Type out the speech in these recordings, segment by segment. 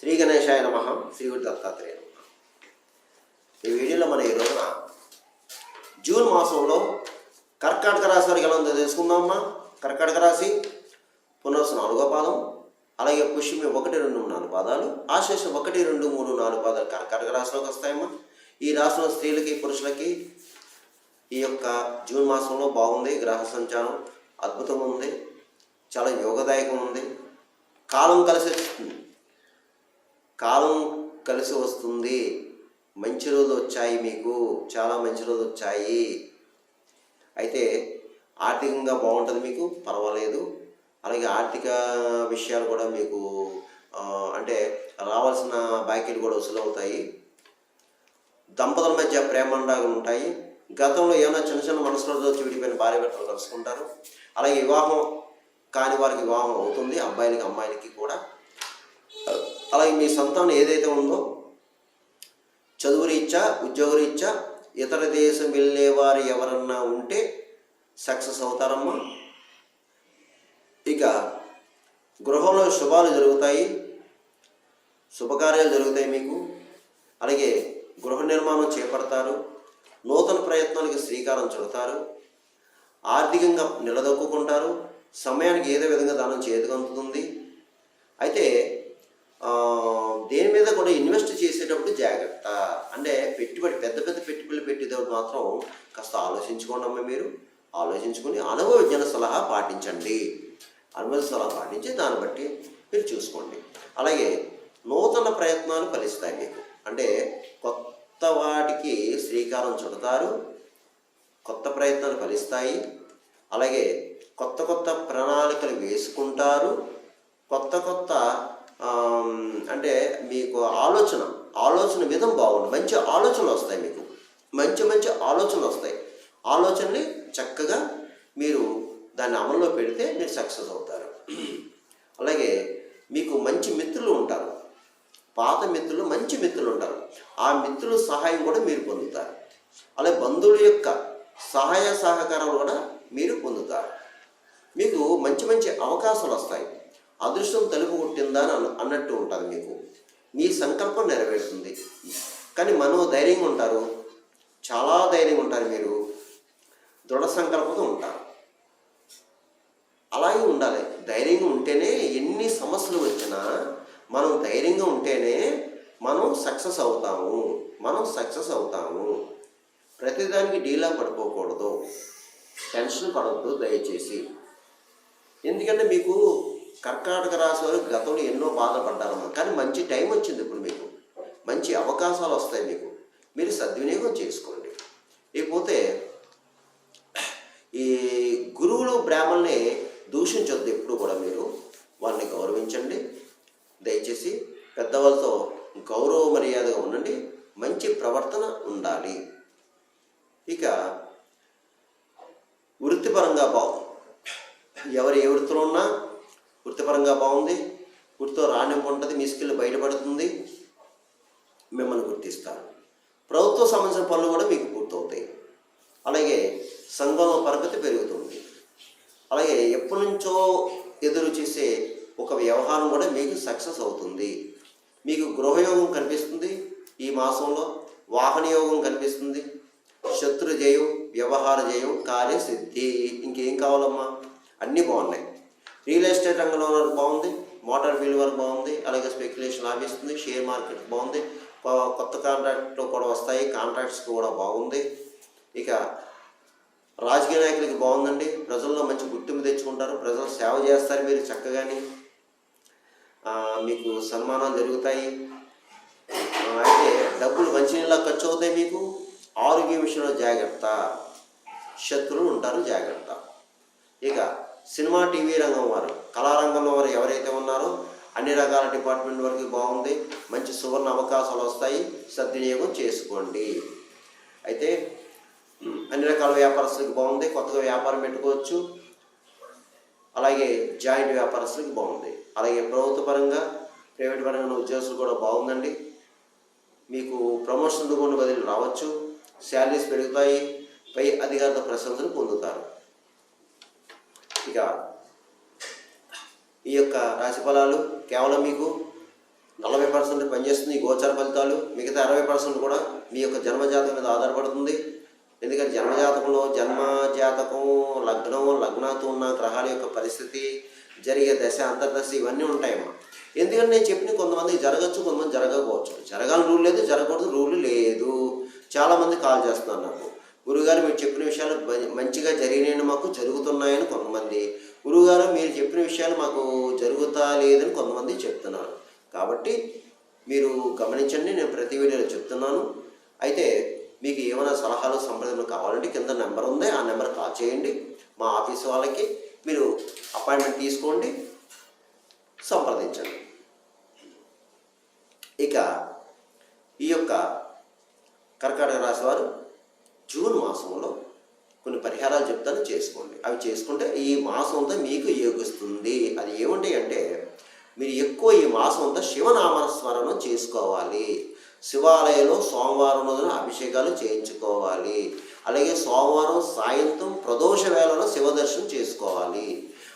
శ్రీ గణేశాయ నమ శ్రీ గురు దత్తాత్రేయ నమ. ఈ వీడియోలో మనం ఈ రోజున జూన్ మాసంలో కర్కాటక రాశి వారికి ఎలా ఉందో తెలుసుకుందామమ్మా కర్కాటక రాశి పునర్సు నాలుగో పాదం అలాగే పుష్యమి ఒకటి రెండు నాలుగు పాదాలు ఆశేషం ఒకటి రెండు మూడు నాలుగు పాదాలు కర్కాటక రాశిలోకి వస్తాయమ్మా. ఈ రాశిలో స్త్రీలకి పురుషులకి ఈ యొక్క జూన్ మాసంలో బాగుంది గ్రహ సంచారం అద్భుతంగా ఉంది చాలా యోగదాయకం ఉంది. కాలం కలిసి వస్తుంది కాలం కలిసి వస్తుంది. మంచి రోజులు వచ్చాయి మీకు. చాలా మంచి రోజులు వచ్చాయి. అయితే ఆర్థికంగా బాగుంటుంది మీకు? పర్వాలేదు. అలాగే ఆర్థిక విషయాలు కూడా మీకు అంటే రావాల్సిన బాకీలు కూడా వసూలు అవుతాయి. దంపతుల మధ్య ప్రేమండాలు ఉంటాయి. గతంలో ఏమైనా చిన్న చిన్న మనసులో వచ్చి విడిపోయిన భార్య భర్తలు కలుసుకుంటారు. అలాగే వివాహం కాని వారికి వివాహం అవుతుంది. అబ్బాయిలకి అమ్మాయిలకి కూడా. అలాగే మీ సంతానం ఏదైతే ఉందో చదువు రీత్యా ఉద్యోగ రీత్యా ఇతర దేశం వెళ్ళేవారు ఎవరన్నా ఉంటే సక్సెస్ అవుతారమ్మా. ఇక గృహంలో శుభాలు జరుగుతాయి శుభకార్యాలు జరుగుతాయి మీకు. అలాగే గృహ నిర్మాణం చేపడతారు నూతన ప్రయత్నాలకి శ్రీకారం చుడతారు ఆర్థికంగా నిలదొక్కుంటారు సమయానికి ఏదో విధంగా దానం చేతికందుతుంది అయితే కూడా ఇన్వెస్ట్ చేసేటప్పుడు జాగ్రత్త. అంటే పెట్టుబడి పెద్ద పెద్ద పెట్టుబడులు పెట్టేటప్పుడు మాత్రం కాస్త ఆలోచించుకోండి అమ్మ మీరు. ఆలోచించుకొని అనుభవ విజ్ఞాన సలహా పాటించండి. అనుభవ సలహా పాటించి దాన్ని బట్టి మీరు చూసుకోండి. అలాగే నూతన ప్రయత్నాలు ఫలిస్తాయి మీకు. అంటే కొత్త వాటికి శ్రీకారం చుడతారు. కొత్త ప్రయత్నాలు ఫలిస్తాయి. అలాగే కొత్త కొత్త ప్రణాళికలు వేసుకుంటారు. కొత్త కొత్త అంటే మీకు ఆలోచన ఆలోచన విధం బాగుంది మంచి ఆలోచనలు వస్తాయి మీకు. మంచి మంచి ఆలోచనలు వస్తాయి. ఆలోచనని చక్కగా మీరు దాన్ని అమల్లో పెడితే మీరు సక్సెస్ అవుతారు. అలాగే మీకు మంచి మిత్రులు ఉంటారు. పాత మిత్రులు మంచి మిత్రులు ఉంటారు. ఆ మిత్రుల సహాయం కూడా మీరు పొందుతారు. అలాగే బంధువుల యొక్క సహాయ సహకారాలు కూడా మీరు పొందుతారు. మీకు మంచి మంచి అవకాశాలు వస్తాయి. అదృష్టం తలుపు కొట్టిందా అని అన్నట్టు ఉంటుంది మీకు. మీ సంకల్పం నెరవేరుతుంది. కానీ మనో ధైర్యంగా ఉంటారు. చాలా ధైర్యంగా ఉంటారు మీరు. దృఢ సంకల్పంతో ఉంటారు. అలాగే ఉండాలి. ధైర్యంగా ఉంటేనే ఎన్ని సమస్యలు వచ్చినా మనం ధైర్యంగా ఉంటేనే మనం సక్సెస్ అవుతాము. మనం సక్సెస్ అవుతాము. ప్రతిదానికి డీలా పడిపోకూడదు. టెన్షన్ పడవద్దు దయచేసి. ఎందుకంటే మీకు కర్కాటక రాశి వారు గతంలో ఎన్నో బాధపడ్డారమ్మా కానీ మంచి టైం వచ్చింది ఇప్పుడు మీకు. మంచి అవకాశాలు వస్తాయి మీకు. మీరు సద్వినియోగం చేసుకోండి. ఇకపోతే ఈ గురువులు బ్రాహ్మణ్ణి దూషించొద్దు ఎప్పుడు కూడా మీరు. వాళ్ళని గౌరవించండి. దయచేసి పెద్దవాళ్ళతో గౌరవ మర్యాదగా ఉండండి. మంచి ప్రవర్తన ఉండాలి. ఇక వృత్తిపరంగా బాగు ఎవరు ఏ వృత్తిలో ఉన్నా వృత్తిపరంగా బాగుంది. వృత్తితో రాణింపు ఉంటుంది మీ స్కిల్ బయటపడుతుంది. మిమ్మల్ని గుర్తిస్తారు. ప్రభుత్వ సంబంధించిన పనులు కూడా మీకు పూర్తవుతాయి. అలాగే సంఘంలో పరగతి పెరుగుతుంది. అలాగే ఎప్పటి నుంచో ఎదురు చేసే ఒక వ్యవహారం కూడా మీకు సక్సెస్ అవుతుంది. మీకు గృహయోగం కనిపిస్తుంది. ఈ మాసంలో వాహన యోగం కనిపిస్తుంది. శత్రు జయం వ్యవహార జయం కార్యసిద్ధి ఇంకేం కావాలమ్మా? అన్నీ బాగున్నాయి. రియల్ ఎస్టేట్ రంగంలో వరకు బాగుంది మోటార్ ఫీల్డ్ వరకు బాగుంది అలాగే స్పెక్యులేషన్ లాభిస్తుంది షేర్ మార్కెట్ బాగుంది కొ- కొత్త కాంట్రాక్ట్లు కూడా వస్తాయి కాంట్రాక్ట్స్ కూడా బాగుంది. ఇక రాజకీయ నాయకులకి బాగుందండి ప్రజల్లో మంచి గుర్తింపు తెచ్చుకుంటారు ప్రజలు సేవ చేస్తారు మీరు చక్కగాని. మీకు సన్మానాలు జరుగుతాయి. అయితే డబ్బులు మంచినీళ్ళ ఖర్చు అవుతాయి మీకు ఆరోగ్య విషయంలో జాగ్రత్త శత్రువులు ఉంటారు జాగ్రత్త. ఇక సినిమా టీవీ రంగం వారు కళారంగంలో వారు ఎవరైతే ఉన్నారో అన్ని రకాల డిపార్ట్మెంట్ వరకు బాగుంది. మంచి సువర్ణ అవకాశాలు వస్తాయి. సద్వినియోగం చేసుకోండి. అయితే అన్ని రకాల వ్యాపారస్తులకు బాగుంది. కొత్తగా వ్యాపారం పెట్టుకోవచ్చు. అలాగే జాయింట్ వ్యాపారస్తులకు బాగుంది. అలాగే ప్రభుత్వ పరంగా ప్రైవేట్ పరంగా ఉద్యోగస్తులు కూడా బాగుందండి. మీకు ప్రమోషన్ కొన్ని బదిలీ రావచ్చు. శాలరీస్ పెరుగుతాయి. పై అధికారుల ప్రశంసలు పొందుతారు. ఇక ఈ యొక్క రాశి ఫలాలు కేవలం మీకు నలభై పర్సెంట్ పనిచేస్తుంది ఈ గోచార ఫలితాలు మిగతా అరవై పర్సెంట్ కూడా మీ యొక్క జన్మజాతకం మీద ఆధారపడుతుంది. ఎందుకంటే జన్మజాతకంలో జన్మ జాతకం లగ్నం లగ్నాతో ఉన్న గ్రహాల యొక్క పరిస్థితి జరిగే దశ అంతర్దశ ఇవన్నీ ఉంటాయమ్మా. ఎందుకంటే నేను చెప్పిన కొంతమంది జరగచ్చు కొంతమంది జరగకపోవచ్చు. జరగాలని రూల్ లేదు జరగకూడదు రూల్ లేదు. చాలామంది కాల్ చేస్తున్నారు నాకు. గురుగారు మీరు చెప్పిన విషయాలు మంచిగా జరిగినాయని మాకు జరుగుతున్నాయని కొంతమంది. గురుగారు మీరు చెప్పిన విషయాలు మాకు జరుగుతా లేదని కొంతమంది చెప్తున్నారు. కాబట్టి మీరు గమనించండి నేను ప్రతి వీడియోలో చెప్తున్నాను. అయితే మీకు ఏమైనా సలహాలు సంప్రదింపులు కావాలంటే కింద నెంబర్ ఉంది. ఆ నెంబర్ కాల్ చేయండి. మా ఆఫీస్ వాళ్ళకి మీరు అపాయింట్మెంట్ తీసుకోండి. సంప్రదించండి. ఇక ఈ యొక్క కర్కాటక రాశి వారు జూన్ మాసంలో కొన్ని పరిహారాలు చెప్తాను చేసుకోండి. అవి చేసుకుంటే ఈ మాసం అంతా మీకు యోగిస్తుంది. అది ఏముంటాయి అంటే మీరు ఎక్కువ ఈ మాసం అంతా శివనామస్మరణం చేసుకోవాలి. శివాలయంలో సోమవారం రోజున అభిషేకాలు చేయించుకోవాలి. అలాగే సోమవారం సాయంత్రం ప్రదోష వేళలో శివ దర్శనం చేసుకోవాలి.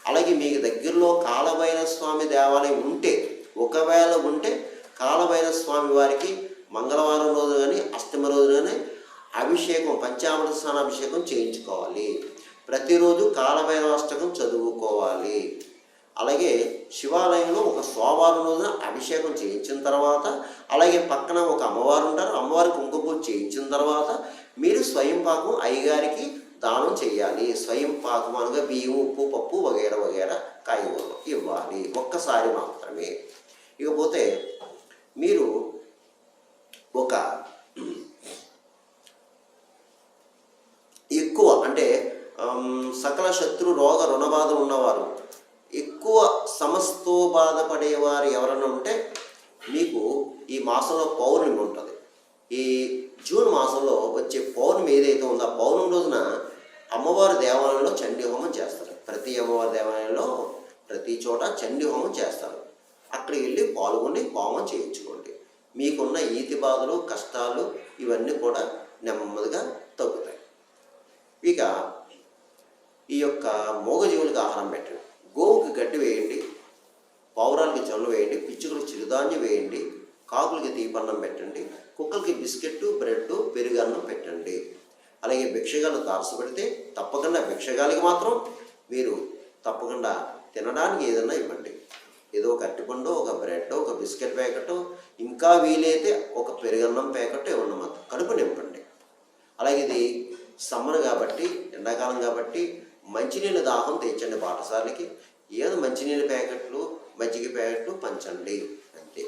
అలాగే మీకు దగ్గరలో కాలభైరవ స్వామి దేవాలయం ఉంటే ఒకవేళ ఉంటే కాలభైరవ స్వామి వారికి మంగళవారం రోజు కానీ అష్టమి రోజు కానీ అభిషేకం పంచామృత స్నానాభిషేకం చేయించుకోవాలి. ప్రతిరోజు కాలభైరవాష్టకం చదువుకోవాలి. అలాగే శివాలయంలో ఒక సోమవారం రోజున అభిషేకం చేయించిన తర్వాత అలాగే పక్కన ఒక అమ్మవారు ఉంటారు. అమ్మవారి కుంకుమ చేయించిన తర్వాత మీరు స్వయం పాకం అయ్యగారికి దానం చేయాలి. స్వయం పాకం అనగా బియ్యం ఉప్పు పప్పు వగేర వగేర కాయగూరలు ఇవ్వాలి. ఒక్కసారి మాత్రమే. ఇకపోతే మీరు ఒక ఎక్కువ అంటే ఆమ్, సకల శత్రు బాధ ఉన్నవారు. ఎక్కువ సమస్తో బాధపడేవారు ఎవరైనా ఉంటే మీకు ఈ మాసంలో పౌర్ణమి ఉంటుంది. ఈ జూన్ మాసంలో వచ్చే పౌర్ణమి ఏదైతే ఉందో ఆ పౌర్ణమి రోజున అమ్మవారి దేవాలయంలో చండీ హోమం చేస్తారు. ప్రతి అమ్మవారి దేవాలయంలో ప్రతి చోట చండీ హోమం చేస్తారు. అక్కడికి వెళ్ళి పాల్గొని హోమం చేయించుకోండి. మీకున్న ఈతి బాధలు కష్టాలు ఇవన్నీ కూడా నెమ్మదిగా తగ్గుతాయి. ఇక ఈ యొక్క మూగజీవులకు ఆహారం పెట్టండి. గోవుకి గడ్డి వేయండి పౌరాలకి జొన్న వేయండి పిచ్చుకలకు చిరుధాన్యం వేయండి కాకులకి తీపన్నం పెట్టండి కుక్కలకి బిస్కెట్ బ్రెడ్ పెరుగన్నం పెట్టండి. అలాగే భిక్షగాలు తారసు పెడితే తప్పకుండా భిక్షగాలకి మాత్రం మీరు తప్పకుండా తినడానికి ఏదైనా ఇవ్వండి. ఏదో ఒక అరటిపండు ఒక బ్రెడ్ ఒక బిస్కెట్ ప్యాకెట్ ఇంకా వీలైతే ఒక పెరుగన్నం ప్యాకెట్ ఇవ్వండి మాత్రం. కడుపు నింపండి. అలాగే ఇది సమ్మర్ కాబట్టి ఎండాకాలం కాబట్టి మంచినీళ్ళ దాహం తెచ్చండి పాఠశాలకి. ఏదో మంచినీళ్ళ ప్యాకెట్లు మజ్జిగ ప్యాకెట్లు పంచండి అంతే.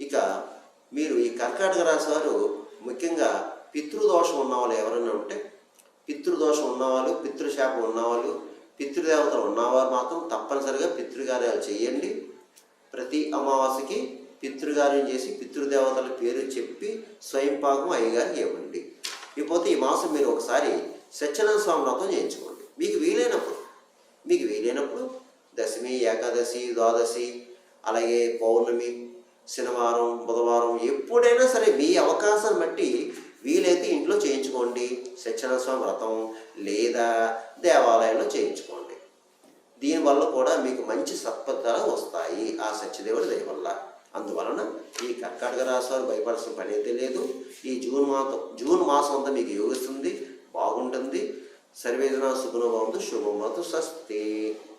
ఇక మీరు ఈ కర్కాటక రాశి వారు ముఖ్యంగా పితృదోషం ఉన్నవాళ్ళు ఎవరైనా ఉంటే పితృదోషం ఉన్నవాళ్ళు పితృశాపం ఉన్నవాళ్ళు పితృదేవతలు ఉన్నవారు మాత్రం తప్పనిసరిగా పితృకార్యాలు చేయండి. ప్రతి అమావాస్యకి పితృకార్యం చేసి పితృదేవతల పేరు చెప్పి స్వయం పాకం అయ్యగారికి ఇవ్వండి. ఇకపోతే ఈ మాసం మీరు ఒకసారి సత్యనారాయణ స్వామి వ్రతం చేయించుకోండి. మీకు వీలైనప్పుడు మీకు వీలైనప్పుడు దశమి ఏకాదశి ద్వాదశి అలాగే పౌర్ణమి శనివారం బుధవారం ఎప్పుడైనా సరే మీ అవకాశాన్ని బట్టి వీలైతే ఇంట్లో చేయించుకోండి. సత్యనారాయణ స్వామి వ్రతం లేదా దేవాలయంలో చేయించుకోండి. దీనివల్ల కూడా మీకు మంచి సత్ఫలితాలు వస్తాయి ఆ సత్యదేవుడి దయవల్ల అందువలన ఈ కర్కాటక రాశి వారు భయపడాల్సిన పని అయితే లేదు. ఈ జూన్ మాసం జూన్ మాసం అంతా మీకు యోగిస్తుంది. బాగుంటుంది. సర్వేజన సుగుణ బాగుంది శుభమతు స్వస్తి.